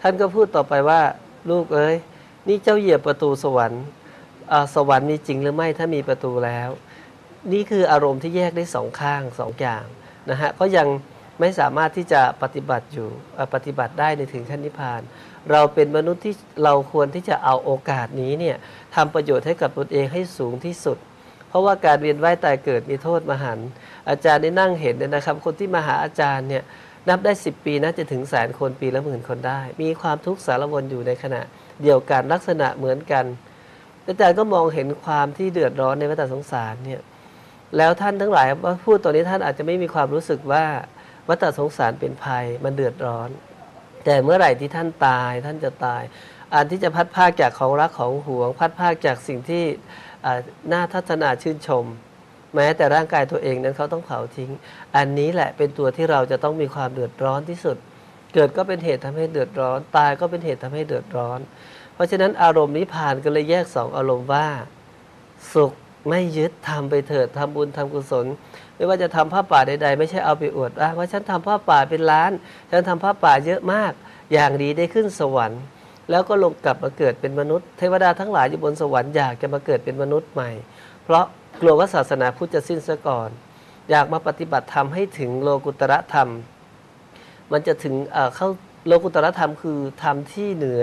ท่านก็พูดต่อไปว่า ลูกเอ้ยนี่เจ้าเหยียบประตูสวรรค์สวรรค์มีจริงหรือไม่ถ้ามีประตูแล้ว นี่คืออารมณ์ที่แยกได้สองข้างสองอย่างนะฮะก็ยังไม่สามารถที่จะปฏิบัติอยู่ปฏิบัติได้ในถึงขั้นนิพพาน เราเป็นมนุษย์ที่เราควรที่จะเอาโอกาสนี้เนี่ยทำประโยชน์ให้กับตนเองให้สูงที่สุด เพราะว่าการเวียนว่ายตายเกิดมีโทษมหันต์อาจารย์ได้นั่งเห็นเนี่ยนะครับ คนที่มาหาอาจารย์เนี่ย นับได้ 10 ปีน่าจะถึงแสนคนปีละหมื่นคนได้ มีความทุกข์สารวนอยู่ในขณะเดียวกันลักษณะเหมือนกัน อาจารย์ก็มองเห็นความที่เดือดร้อนในวัฏสงสารเนี่ยแล้วท่านทั้งหลายว่าพูดตอนนี้ท่านอาจจะไม่มีความรู้สึกว่าวัฏสงสารเป็นภัยมันเดือดร้อน แต่เมื่อไหร่ที่ท่านตายท่านจะตายอันที่จะพัดภาคจากของรักของหวง พัดภาคจากสิ่งที่น่าทัศนาชื่นชม แม้แต่ร่างกายตัวเองนั้นเขาต้องเผาทิ้ง อันนี้แหละเป็นตัวที่เราจะต้องมีความเดือดร้อนที่สุด เกิดก็เป็นเหตุทำให้เดือดร้อน ตายก็เป็นเหตุทำให้เดือดร้อน เพราะฉะนั้นอารมณ์นิพพานก็เลยแยกสองอารมณ์ว่า สุขไม่ยึดทำไปเถิดทำบุญทำกุศล ไม่ว่าจะทำผ้าป่าใด ๆ ไม่ใช่เอาไปอวดอ้างว่าฉันทำผ้าป่าเป็นล้าน ฉันทำผ้าป่าเยอะมาก อย่างดีได้ขึ้นสวรรค์แล้วก็ลงกลับมาเกิดเป็นมนุษย์ เทวดาทั้งหลายอยู่บนสวรรค์อยากจะมาเกิดเป็นมนุษย์ใหม่ เพราะ กลัวว่าศาสนาพุทธจะสิ้นซะก่อน อยากมาปฏิบัติธรรมให้ถึงโลกุตระธรรม มันจะถึงเข้าโลกุตระธรรมคือธรรมที่เหนือ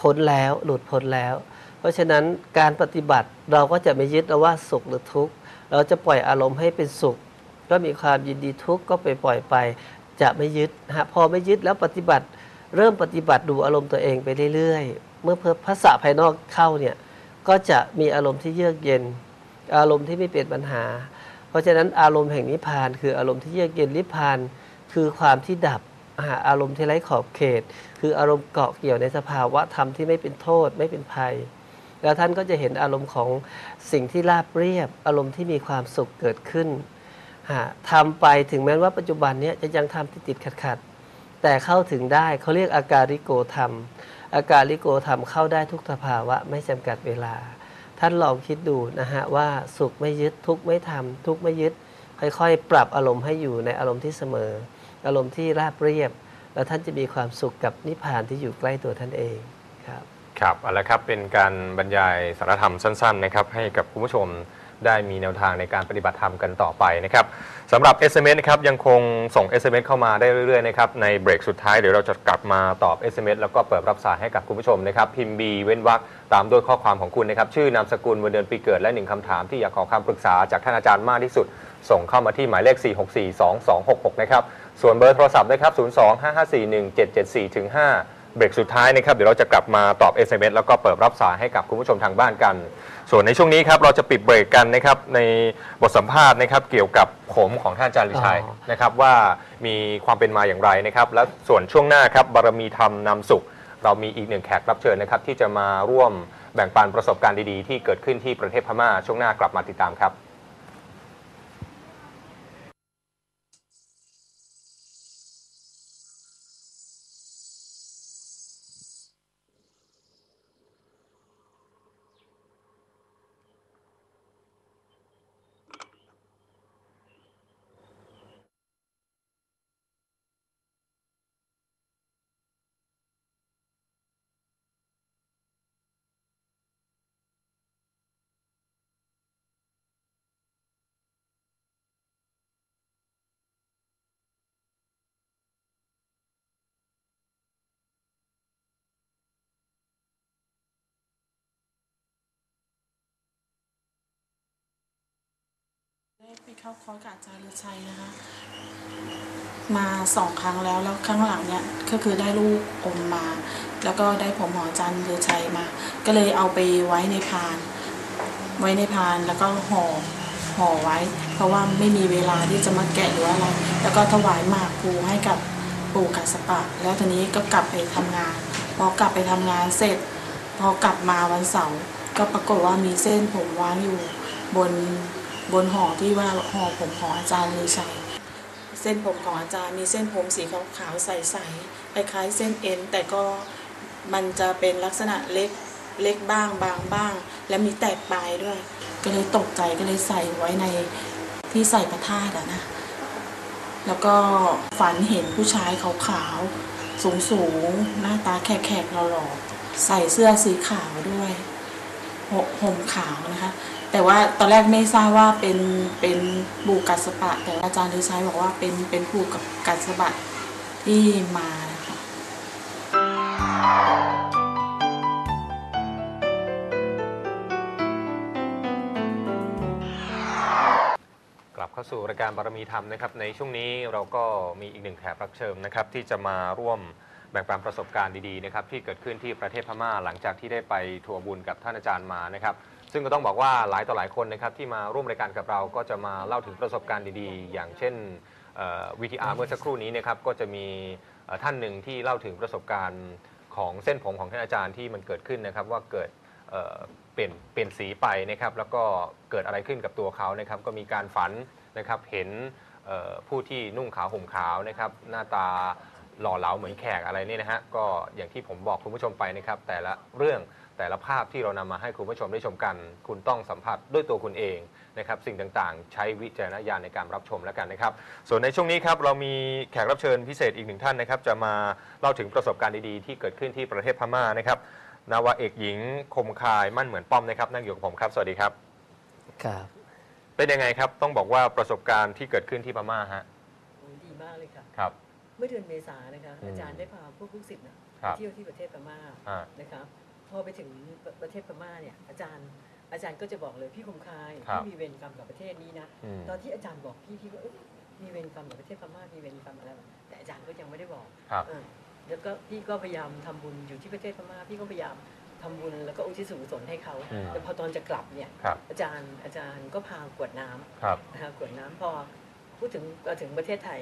พ้นแล้วหลุดพ้นแล้ว เพราะฉะนั้นการปฏิบัติเราก็จะไม่ยึดเอาว่าสุขหรือทุกข์เราจะปล่อยอารมณ์ให้เป็นสุข ก็มีความยินดีทุกข์ก็ไปปล่อยไป จะไม่ยึดฮะพอไม่ยึดแล้วปฏิบัติเริ่มปฏิบัติดูอารมณ์ตัวเองไปเรื่อยๆ เมื่อเพิ่มภาษาภายนอกเข้าเนี่ยก็จะมีอารมณ์ที่เยือกเย็น อารมณ์ที่ไม่เป็นปัญหา เพราะฉะนั้นอารมณ์แห่งนิพพาน คืออารมณ์ที่เยือกเย็นนิพพาน คือความที่ดับอารมณ์ที่ไร้ขอบเขต คืออารมณ์เกาะเกี่ยวในสภาวะธรรมที่ไม่เป็นโทษไม่เป็นภัย แล้วท่านก็จะเห็นอารมณ์ของสิ่งที่ราบเรียบ อารมณ์ที่มีความสุขเกิดขึ้นฮะทำไปถึงแม้ว่าปัจจุบันนี้จะยังทำติดติดขัดขัดแต่เข้าถึงได้เขาเรียกอาการิโกธรรม อาการลิโกธรรมเข้าได้ทุกสภาวะไม่จำกัดเวลา ท่านลองคิดดูนะฮะว่าสุขไม่ยึดทุกข์ไม่ทำทุกข์ไม่ยึด ค่อยๆ ปรับอารมณ์ให้อยู่ในอารมณ์ที่เสมอ อารมณ์ที่ราบเรียบ แล้วท่านจะมีความสุขกับนิพพานที่อยู่ใกล้ตัวท่านเองครับครับเอาละครับเป็นการบรรยายสารธรรมสั้น ๆ นะครับ ให้กับคุณผู้ชม ได้มีแนวทางในการปฏิบัติธรรมกันต่อไปนะครับสำหรับ SMS นะครับยังคงส่ง SMS เข้ามาได้เรื่อยๆนะครับในเบรกสุดท้ายเดี๋ยวเราจะกลับมาตอบ SMS แล้วก็เปิดรับสายให้กับคุณผู้ชมนะครับพิมพ์ B เว้นวรรคตามด้วยข้อความของคุณนะครับชื่อนามสกุลวันเดือนปีเกิดและหนึ่งคำถามที่อยากขอคำปรึกษาจากท่านอาจารย์มากที่สุด ส่งเข้ามาที่หมายเลข 4642266 นะครับส่วนเบอร์โทรศัพท์นะครับ 025541774ถึง5 เบรกสุดท้ายนะครับเดี๋ยวเราจะกลับมาตอบ SMS แล้วก็เปิดรับสายให้กับคุณผู้ชมทางบ้านกัน ส่วนในช่วงนี้ครับเราจะปิดเบรกกันนะครับในบทสัมภาษณ์นะครับเกี่ยวกับผมของท่านอาจารย์ลิชัยอ๋อ นะครับว่ามีความเป็นมาอย่างไรนะครับ และส่วนช่วงหน้าครับบารมีธรรมนำสุข เรามีอีกหนึ่งแขกรับเชิญนะครับที่จะมาร่วมแบ่งปันประสบการณ์ดีๆ ที่เกิดขึ้นที่ประเทศพม่าช่วงหน้ากลับมาติดตามครับ เข้าคอร์สกับอาจารย์ฤชัยนะคะ มาสองครั้งแล้วแล้วครั้งหลังเนี่ยก็คือได้ลูกอมมา แล้วก็ได้ผมหออจารย์ฤชัยมา ก็เลยเอาไปไว้ในพาน ไว้ในพานแล้วก็ห่อห่อไว้ เพราะว่าไม่มีเวลาที่จะมาแกะหรืออะไรแล้วก็ถวายหมากภูให้กับปู่กัสปะ แล้วทีนี้ก็กลับไปทำงาน พอกลับไปทำงานเสร็จ พอกลับมาวันเสาร์ก็ปรากฏว่ามีเส้นผมวางอยู่บน บนห่อที่ว่าห่อผมของอาจารย์ลือชัยเส้นผมของอาจารย์มีเส้นผมสีขาวๆใสๆคล้ายๆเส้นเอ็นแต่ก็มันจะเป็นลักษณะเล็กเล็กบ้างบางบ้าง และมีแตกปลายด้วย ก็เลยตกใจก็เลยใส่ไว้ในที่ใส่พระธาตุนะ แล้วก็ฝันเห็นผู้ชายขาวๆสูงสูงๆหน้าตาแขกๆหล่อๆใส่เสื้อสีขาวด้วยหห่มขาวนะคะ แต่ว่าตอนแรกไม่ทราบว่าเป็นเป็นบูกัสปะ แต่อาจารย์ลือชัยบอกว่าเป็นเป็นผูกกับกัสปะที่มานะคะกลับเข้าสู่รายการบารมีธรรมนะครับ ในช่วงนี้เราก็มีอีกหนึ่งแขกรับเชิญนะครับ ที่จะมาร่วมแบ่งปันประสบการณ์ดีๆนะครับที่เกิดขึ้นที่ประเทศพม่าหลังจากที่ได้ไปทัวร์บุญกับท่านอาจารย์มานะครับ ซึ่งก็ต้องบอกว่าหลายต่อหลายคนนะครับที่มาร่วมรายการกับเราก็จะมาเล่าถึงประสบการณ์ดีๆ อย่างเช่นวิทีอาร์เมื่อสักครู่นี้นะครับก็จะมีท่านหนึ่งที่เล่าถึงประสบการณ์ของเส้นผมของท่านอาจารย์ที่มันเกิดขึ้นนะครับว่าเกิดเเปลี่ยนเปลี่ยนสีไปนะครับแล้วก็เกิดอะไรขึ้นกับตัวเขานะครับก็มีการฝันนะครับเห็นผู้ที่นุ่งขาวห่มขาวนะครับหน้าตา หล่อเหลาเหมือนแขกอะไรเนี่ยนะฮะก็อย่างที่ผมบอกคุณผู้ชมไปนะครับแต่ละเรื่องแต่ละภาพที่เรานำมาให้คุณผู้ชมได้ชมกัน คุณต้องสัมผัสด้วยตัวคุณเองนะครับสิ่งต่างๆ ใช้วิจารณญาณในการรับชมแล้วกันนะครับ ส่วนในช่วงนี้ครับเรามีแขกรับเชิญพิเศษอีกหนึ่งท่านนะครับจะมาเล่าถึงประสบการณ์ดีๆที่เกิดขึ้นที่ประเทศพม่านะครับนาวาเอกหญิงคมคายมั่นเหมือนป้อมนะครับนั่งอยู่กับผมครับสวัสดีครับ ครับ เป็นยังไงครับต้องบอกว่าประสบการณ์ที่เกิดขึ้นที่พม่าฮะ โอ้ดีมากเลยค่ะ ครับ เมื่อเดือนเมษายนนะคะอืมอาจารย์ได้พาพวกลูกศิษย์นะครับ ไปเที่ยวที่ประเทศพม่าอ่า นะคะพอไปถึงประเทศพม่าเนี่ยอาจารย์อาจารย์ก็จะบอกเลยพี่คมคายครับ พี่มีเวรกรรมกับประเทศนี้นะ อืม ตอนที่อาจารย์บอกพี่พี่ก็เอ้ยมีเวรกรรมกับประเทศพม่ามีเวรกรรมอะไรวะแต่อาจารย์ก็ยังไม่ได้บอกครับ เออแล้วก็พี่ก็พยายามทำบุญอยู่ที่ประเทศพม่าพี่ก็พยายามทำบุญแล้วก็อุทิศส่วนกุศลให้เขาอืม แต่พอตอนจะกลับเนี่ย ครับ อาจารย์อาจารย์ก็พากรวดน้ำครับ นะคะกรวดน้ำพอพูดถึงมาถึงประเทศไทย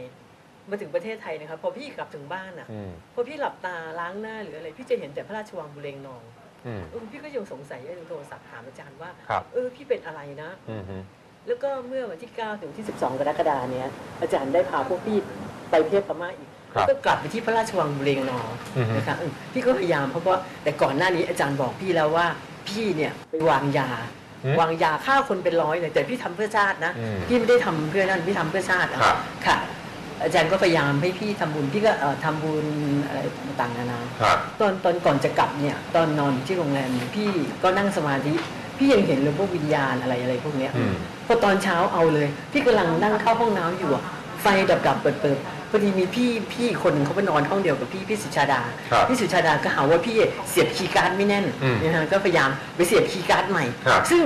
มาถึงประเทศไทยนะครับพอพี่กลับถึงบ้านอะ อืมพอพี่หลับตาล้างหน้าหรืออะไร พี่จะเห็นแต่พระราชวังบุเรงนองอืมเออพี่ก็ยังสงสัยยังโทรศัพท์ถามอาจารย์ว่า ครับเออพี่เป็นอะไรนะ อืมฮึแล้วก็เมื่อวันที่ 9 ถึงที่ 12 กรกฎาเนี้ยอาจารย์ได้พาพวกพี่ไปประเทศพม่าอีกครัแล้วบก็กลับไปที่พระราชวังบุเรงนองอือฮึ นะคะเออพี่ก็พยายามเพราะว่าแต่ก่อนหน้านี้อาจารย์บอกพี่แล้วว่าพี่เนี่ยไปวางยา อืม วางยาฆ่าคนเป็นร้อยเลยแต่พี่ทำเพื่อชาตินะ อืม พี่ไม่ได้ทำเพื่อนั่นพี่ทำเพื่อชาติอะครับ ค่ะ อาจารย์ก็พยายามให้พี่ทำบุญพี่ก็เอ่อทำบุญอะไรต่างๆนานาครับตอนตอนก่อนจะกลับเนี่ย ตอนนอนอยู่ที่โรงแรมเนี่ยพี่ก็นั่งสมาธิพี่ยังเห็นเลยพวกวิญญาณอะไรอะไรพวกเนี้ยอืมพอตอนเช้าเอาเลย พี่กำลังนั่งเข้าห้องน้ำอยู่อะไฟดับดับๆเปิดเปิดพอดีมีพี่พี่คนหนึ่งเขาไปนอนห้องเดียวกับพี่พี่สุชาดาครับพี่สุชาดาก็หาว่าพี่เสียบคีย์การ์ดไม่แน่นอืมนะฮะก็พยายามไปเสียบคีย์การ์ดใหม่ครับซึ่ง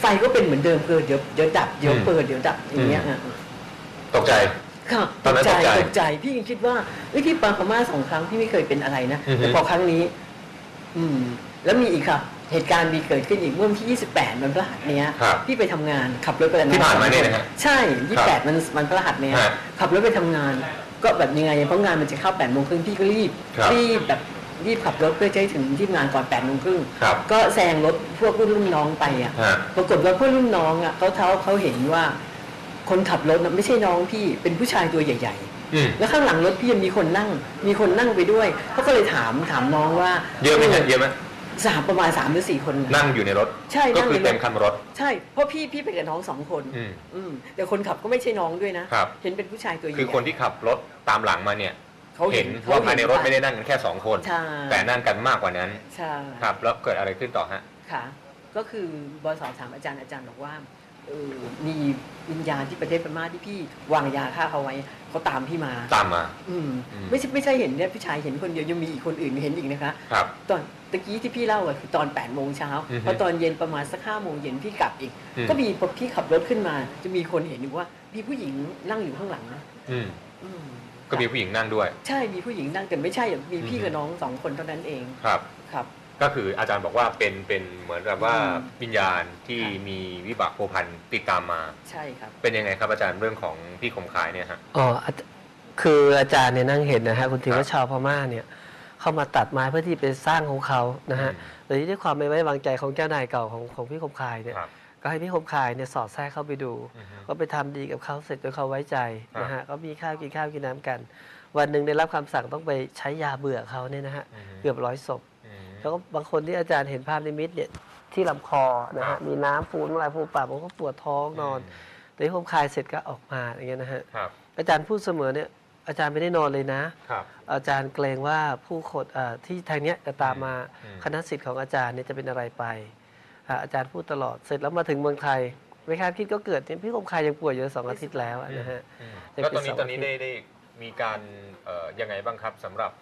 ไฟก็เป็นเหมือนเดิมคือเดี๋ยวเดี๋ยวดับเดี๋ยวอืมเปิดเดี๋ยวดับอย่างเงี้ยอืมอะตกใจ ค่ะตอนนั้นตกใจตกใจ พี่ยังคิดว่าเอ้ยพี่ไปพม่าสองครั้งพี่ไม่เคยเป็นอะไรนะอือฮึแต่พอครั้งนี้ อืม แล้วมีอีกค่ะ เหตุการณ์มีเกิดขึ้นอีกเมื่อวันที่ 28มันพฤหัสเนี้ยครับพี่ไปทำงานขับรถไปกับองที่ผ่านมาเนี่ยนะฮะใช่ 28มันมันพฤหัสเนี้ยฮะขับรถไปทำงาน ก็แบบยังไงเพราะงานมันจะเข้า8โมงครึ่งพี่ก็รีบครับรีบแบบรีบขับรถเพื่อจะให้ถึงที่งานก่อน8โมงครึ่งครับก็แซงรถพวกรุ่นรุ่นน้องไปอะฮะปรากฏว่าเพื่อนรุ่นน้องอะเขาเท้าเขาเห็นว่า คนขับรถน่ะไม่ใช่น้องพี่เป็นผู้ชายตัวใหญ่อืมๆแล้วข้างหลังรถพี่ยังมีคนนั่ง มีคนนั่งไปด้วยเขาก็เลยถามถามน้องว่า เยอะไหมฮะเยอะไหมสามประมาณสามหรือสี่คนน่ะนั่งอยู่ในรถ ใช่ก็นั่งคือในรถเต็มคันรถ ใช่เพราะพี่พี่ไปกับน้องสองคนอืมอืมแต่คนขับก็ไม่ใช่น้องด้วยนะครับเห็นเป็นผู้ชายตัวใหญ่คือคนที่ขับรถตามหลังมาเนี่ยเขาเห็นว่าภายในรถไม่ได้นั่งกันแค่สองคนใช่แต่นั่งกันมากกว่านั้นใช่ครับแล้วเกิดอะไรขึ้นต่อฮะค่ะก็คือบอยสอบถามอาจารย์อาจารย์บอกว่าเออ มีวิญญาณที่ประเทศพม่าที่พี่วางยาฆ่าเขาไว้เขาตามพี่มา ตามมาอืมอืมไม่ใช่ไม่ใช่เห็นเนี่ยพี่ชายเห็นคนเดียวยังมีอีกคนอื่นเห็นอีกนะคะครับ ตอนตะกี้ที่พี่เล่าอะคือตอน8ปดโมงเช้าอือฮึพอตอนเย็นประมาณสักห้าโมงเย็นพี่กลับอีกอืมก็มีพอพี่ขับรถขึ้นมา จะมีคนเห็นอยู่ว่ามีผู้หญิงนั่งอยู่ข้างหลังนะอืมอืมก็มีผู้หญิงนั่งด้วย ใช่มีผู้หญิงนั่งแต่ไม่ใช่อะมีพี่อือฮึกับน้องสองคนเท่านั้นเองครับครับ ก็คืออาจารย์บอกว่าเป็นเป็นเหมือนกับว่าอืมวิญญาณที่ค่ะมีวิบากโภพันติดตามมา ใช่ครับ เป็นยังไงครับอาจารย์เรื่องของพี่คมคายเนี่ยฮะอ๋ออาจคืออาจารย์เนี่ยนั่งเห็นนะฮะคุณถือครับว่าชาวพม่าเนี่ยเข้ามาตัดไม้เพื่อที่ไปสร้างของเขานะฮะอืมแต่ด้วยความไม่ไว้วางใจของเจ้านายเก่าของของพี่คมคายเนี่ยครับก็ให้พี่คมคายเนี่ยสอดแทรกเข้าไปดูอือฮึก็ไปทำดีกับเขาเสร็จจนเขาไว้ใจครับนะฮะก็มีข้าวกินข้าวกินน้ำกัน วันหนึ่งได้รับคำสั่งต้องไปใช้ยาเบื่อเขาเนี่ยนะฮะอือฮึเกือบร้อยศพ อืมแล้วก็บางคนที่อาจารย์เห็นภาพนิมิตเนี่ยที่ลำคอนะครัฮะบมีน้ำฟูนอะไรฟูปากผมก็ปวดท้องนอนแต่ที่ผมคลายเสร็จก็ออกมาอย่างเงี้ยนะฮะครับอาจารย์พูดเสมอเนี่ยอาจารย์ไม่ได้นอนเลยนะครับอาจารย์เกรงว่าผู้คนอ่าที่ทางเนี้ยจะตามมาอืมคณะสิทธิ์ของอาจารย์เนี่ยจะเป็นอะไรไปอ่าอาจารย์พูดตลอดเสร็จแล้วมาถึงเมืองไทยไม่คาดคิดก็เกิดเนี่ยพี่คมคายยังป่วยอยู่สองอาทิตย์แล้วอะนะฮะอืมจะแล้วเป็นตอนนี้เสาร์ตอนนี้อาทิตย์ได้ได้มีการเอ่อยังไงบ้างครับสำหรับ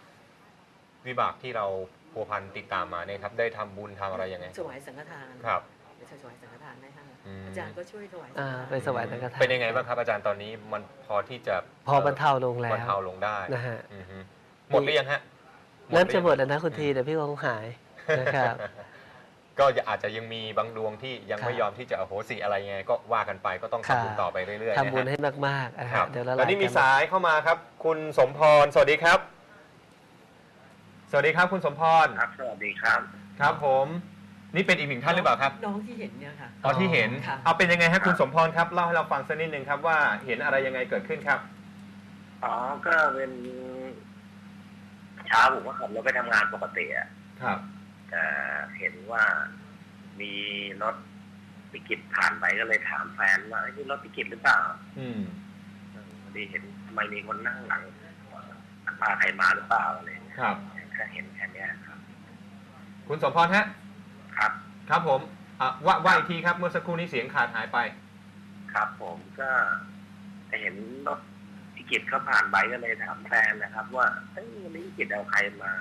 วิบากที่เรา พัวพันติดตามมาเนี่ยครับ ได้ทำบุญทำอะไรยังไงถวายสังฆทานครับ ไปถวายสังฆทานได้ค่ะอืม อาจารย์ก็ช่วยถวายอ่าสังฆทานไปสวายสังฆทานเป็นยังไงบ้างครับอาจารย์ตอนนี้มันพอที่จะพอบรรเทาลงแล้บรรวเทาลงได้นะฮะอือฮึหมดหรือยังฮะเริ่มจะหมดรือแล้วนะคุณทีแต่พี่คงหายนะครับ ก็อาจจะยังมีบางดวงที่ยังไม่ครับ ยอมที่จะอโหสิอะไรยังไงก็ว่ากันไปก็ต้องครับทำบุญต่อไปเรื่อยๆทำบุญนะฮะให้มากๆนะคฮะรับเดี๋ยวละตอนนี้มีกัสายเข้ามาครับ คุณสมพรสวัสดีครับส วัสดีครับคุณสมพรครับ สวัสดีครับ ครับผม นี่เป็นอีกหนึ่งท่านหรือเปล่าครับน้องที่เห็นเนี่ยค่ะ ตอนที่เห็น ค่ะ เอาเป็นยังไงฮะคุณครับสมพรครับเล่าให้เราฟังสักนิดหนึ่งครับว่าเห็นอะไรยังไงเกิดขึ้นครับ อ๋อ ก็เป็นเช้าผมก็ขับรถไปทำงานปกติอะครับ แต่เห็นว่ามีรถพิกิจผ่านไปก็เลยถามแฟนว่าเอ้ยนี่รถพิกิจหรือเปล่าอืม เออพอดีเห็นทำไมมีคนนั่งหลังพาใครมาหรือเปล่าอะไรอย่างเงี้ยครับ ก็เห็นแค่เนี้ยครับ คุณสมพรฮะ ครับ ครับผมอะว่าว่าอีกทีครับ เมื่อสักครู่นี้เสียงขาดหายไป ครับผมก็เห็นรถพิกิจเขาผ่านไปก็เลยถามแฟนนะครับ ว่าเอ้ยวันนี้พิกิจเอาใครมา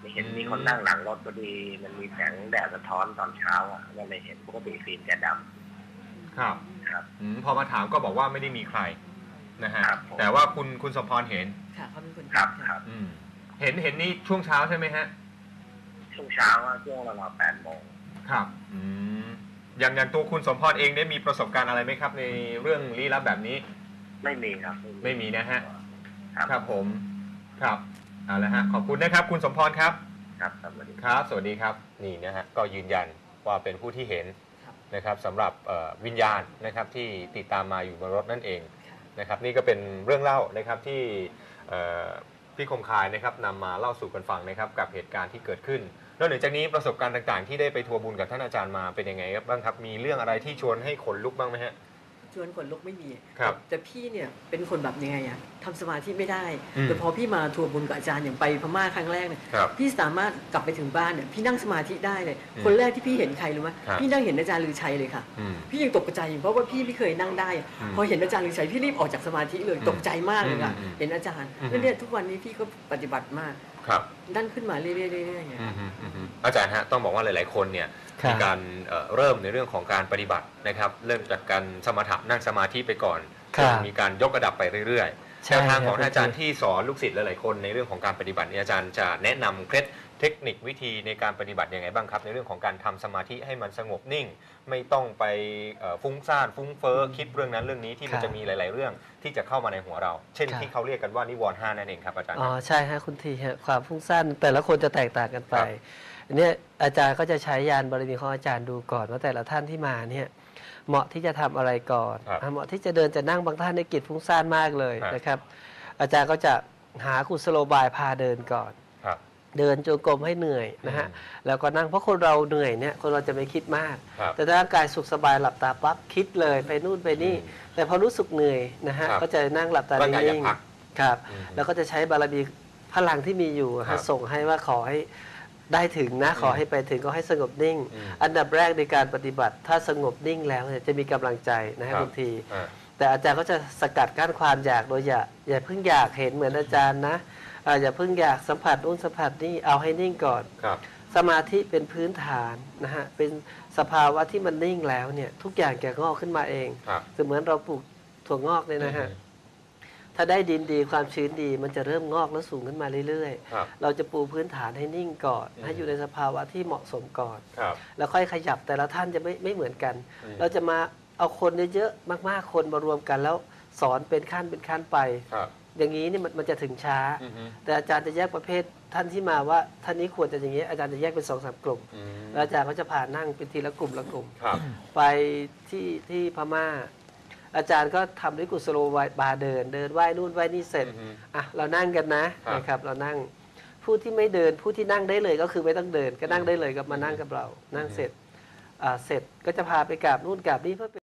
ไม่เห็นอืมมีคนนั่งหลังรถพอดี มันมีแสงแดดสะท้อนตอนเช้าอะก็เลยเห็นปกติฟิล์มจะดครับำครับอืมพอมาถามก็บอกว่าไม่ได้มีใครนะฮะ ครับผม แต่ว่าคุณคุณสมพรเห็นค่ะเขาเป็นคนครับเห็นคค่ะรับ อืม เห็นเห็นนี่ช่วงเช้าใช่ไหมฮะ ช่วงเช้าอะช่วงราวๆแปดโมงครับ อืมอย่างอย่างตัวคุณสมพรเองได้มีประสบการณ์อะไรไหมครับ ในเรื่องลี้ลับแบบนี้ ไม่มีครับไม่มีนะฮะ ครับครับผมครับเอาละฮะขอบคุณนะครับ คุณสมพรครับ ครับสวัสดีครับสวัสดีครับนี่นะฮะก็ยืนยันว่าเป็นผู้ที่เห็นครับนะครับสำหรับเอ่อวิญญาณนะครับที่ติดตามมาอยู่บนรถนั่นเองค่ะนะครับ นี่ก็เป็นเรื่องเล่านะครับที่เอ่อ พี่คมคายนะครับนำมาเล่าสู่กันฟังนะครับกับเหตุการณ์ที่เกิดขึ้นนอกเหนือจากนี้ประสบการณ์ต่างๆ ที่ได้ไปทัวร์บุญกับท่านอาจารย์มาเป็นยังไงครับบ้างครับมีเรื่องอะไรที่ชวนให้ขนลุกบ้างไหมฮะ ชวนขนลุกไม่มีครับแต่แต่พี่เนี่ยเป็นคนแบบยังไงอะทำสมาธิไม่ได้อืมแต่พอพี่มาทัวร์บุญกับอาจารย์อย่างไปพม่าครั้งแรกเนี่ยครับพี่สามารถกลับไปถึงบ้านเนี่ยพี่นั่งสมาธิได้เลยอืมคนแรกที่พี่เห็นใครรู้ไหมครับพี่นั่งเห็นอาจารย์ลือชัยเลยค่ะอืมพี่ยังตกใจอยู่เพราะว่าพี่ไม่เคยนั่งได้อะอืมพอเห็นอาจารย์ลือชัยพี่รีบออกจากสมาธิเลยอืมตกใจมากเลยค่ะอืมอืมเห็นอาจารย์อืมแล้วเนี่ยทุกวันนี้พี่ก็ปฏิบัติมากครับดันขึ้นมาเรื่อยๆเรื่อยๆไงอืมฮึอืมฮึอาจารย์ฮะต้องบอกว่าหลาย ๆ คนเนี่ยครับ มีการเอ่อเริ่มในเรื่องของการปฏิบัตินะครับ เริ่มจากการสมถะนั่งสมาธิไปก่อนครับจนมีการยกระดับไปเรื่อยๆใช่แนวทางของครับอาจารย์ที่สอนลูกศิษย์หลายๆคนในเรื่องของการปฏิบัติเนี่ยอาจารย์จะแนะนำเคล็ดเทคนิควิธีในการปฏิบัติยังไงบ้างครับ ในเรื่องของการทำสมาธิให้มันสงบนิ่ง ไม่ต้องไปเอ่อฟุ้งซ่านฟุ้งเฟ้อคิดเรื่องนั้นเรื่องนี้ที่มันครับจะมีหลาย ๆ เรื่องที่จะเข้ามาในหัวเรา เช่นครับที่เขาเรียกกันว่านิวรณ์ห้านั่นเองครับอาจารย์อ๋อใช่ฮะคุณทีฮะความฟุ้งซ่านแต่ละคนจะแตกต่างกันไปครับ อันเนี้ยอาจารย์ก็จะใช้ยานบารมีของอาจารย์ดูก่อนว่าแต่ละท่านที่มาเนี่ยเหมาะที่จะทำอะไรก่อนครับอะเหมาะที่จะเดินจะนั่งบางท่านในกิจฟุ้งซ่านมากเลยครับนะครับ อาจารย์ก็จะหากุศโลบายพาเดินก่อนครับเดินจงกรมให้เหนื่อยนะฮะอืมแล้วก็นั่งเพราะคนเราเหนื่อยเนี่ยคนเราจะไม่คิดมากครับแต่ถ้าร่างกายสุขสบายหลับตาปั๊บคิดเลยไปนู่นไปนี่อืมแต่พอรู้สึกเหนื่อยนะฮะครับก็จะนั่งหลับตาร่างกายอยากนิ่งพักๆครับอืมแล้วก็จะใช้บารมีพลังที่มีอยู่ครัฮะบส่งให้ว่าขอให้ ได้ถึงนะอืมขอให้ไปถึงก็ให้สงบนิ่งอืมอันดับแรกในการปฏิบัติถ้าสงบนิ่งแล้วเนี่ยจะมีกำลังใจนะฮะครับบางทีอ่าแต่อาจารย์ก็จะสกัดกั้นความอยากโดยอย่าอย่าเพิ่งอยากเห็นเหมือนอาจารย์นะอ่าอย่าเพิ่งอยากสัมผัสนู่นสัมผัสนี่เอาให้นิ่งก่อนครับสมาธิเป็นพื้นฐานนะฮะเป็นสภาวะที่มันนิ่งแล้วเนี่ยทุกอย่างจะงอกขึ้นมาเองครับเสมือนเราปลูกถั่วงอกเนี่ยนะฮะ ถ้าได้ดินดีความชื้นดี มันจะเริ่มงอกแล้วสูงขึ้นมาเรื่อยครับๆ เราจะปูพื้นฐานให้นิ่งก่อนอืมให้อยู่ในสภาวะที่เหมาะสมก่อน ครับ แล้วค่อยขยับแต่ละท่านจะไม่ไม่เหมือนกัน อืม เราจะมาเอาคนเยอะๆมากๆคนมารวมกันแล้วสอนเป็นขั้นเป็นขั้นไป ครับ อย่างนี้นี่มันมันจะถึงช้า อืมฮึ แต่อาจารย์จะแยกประเภทท่านที่มาว่าท่านนี้ควรจะอย่างนี้อาจารย์จะแยกเป็นสองสามกลุ่ม อืมแล้วอาจารย์ก็จะพานั่งเป็นทีละกลุ่มละกลุ่ม ครับ ไปที่ที่พม่า อาจารย์ก็ทำด้วยกุศโลบายเดิน เดินไหว้นู่นไหว้นี่เสร็จอือฮึอะเรานั่งกันนะครับนะครับ เรานั่งผู้ที่ไม่เดินผู้ที่นั่งได้เลยก็คือไม่ต้องเดิน ก็นั่งได้เลยก็มานั่งกับเรา นั่งเสร็จอ่าเสร็จก็จะพาไปกราบนู่นกราบนี่เพื่อเป็น